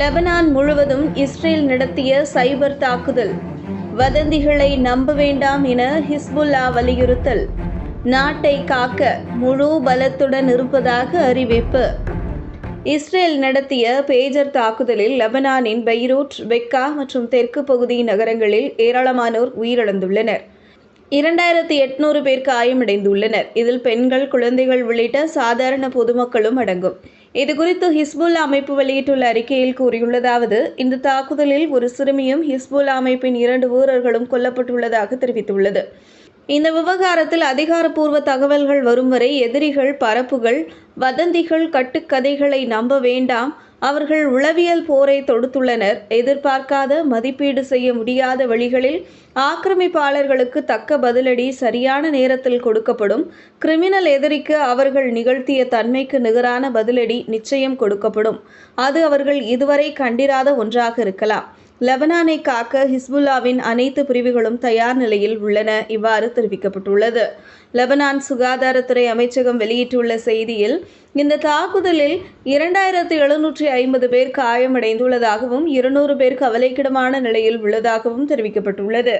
Lebanon முழுவதும் Israel நடத்திய சைபர் தாக்குதல். வதந்திகளை நம்ப வேண்டாம் என ஹிஸ்புல்லா வலியுறுத்தல். நாட்டை காக்க முழு பலத்துடன் இருப்பதாக அறிவிப்பு. இஸ்ரேல் நடத்திய பேஜர் தாக்குதலில் லெபனானின் பெய்ரூட் பெக்கா மற்றும் தெற்கு பகுதி நகரங்களில் ஏராளமானோர் உயிரிழந்துள்ளனர். இரண்டாயிரத்தி எட்நூறு பேர் காயமடைந்துள்ளனர். இதில் பெண்கள் குழந்தைகள் உள்ளிட்ட சாதாரண பொதுமக்களும் அடங்கும். இதுகுறித்து ஹிஸ்புல் அமைப்பு வெளியிட்டுள்ள அறிக்கையில் கூறியுள்ளதாவது இந்த தாக்குதலில் ஒரு சிறுமியும் ஹிஸ்புல் அமைப்பின் இரண்டு வீரர்களும் கொல்லப்பட்டுள்ளதாக தெரிவித்துள்ளது. இந்த விவகாரத்தில் அதிகாரப்பூர்வ தகவல்கள் வரும் வரை எதிரிகள் பரப்புகள் வதந்திகள் கட்டுக்கதைகளை நம்ப வேண்டாம். அவர்கள் உளவியல் போரை தொடுத்துள்ளனர். எதிர்பார்க்காத மதிப்பீடு செய்ய முடியாத வழிகளில் ஆக்கிரமிப்பாளர்களுக்கு தக்க பதிலடி சரியான நேரத்தில் கொடுக்கப்படும். கிரிமினல் எதிரிக்கு அவர்கள் நிகழ்த்திய தன்மைக்கு நிகரான பதிலடி நிச்சயம் கொடுக்கப்படும். அது அவர்கள் இதுவரை கண்டிராத ஒன்றாக இருக்கலாம். லெபனானை காக்க ஹிஸ்புல்லாவின் அனைத்து பிரிவுகளும் தயார் நிலையில் உள்ளன. இவ்வாறு தெரிவிக்கப்பட்டுள்ளது. லெபனான் சுகாதாரத்துறை அமைச்சகம் வெளியிட்டுள்ள செய்தியில் இந்த தாக்குதலில் இரண்டாயிரத்து எழுநூற்றி ஐம்பது பேர் காயமடைந்துள்ளதாகவும் இருநூறு பேர் கவலைக்கிடமான நிலையில் உள்ளதாகவும் தெரிவிக்கப்பட்டுள்ளது.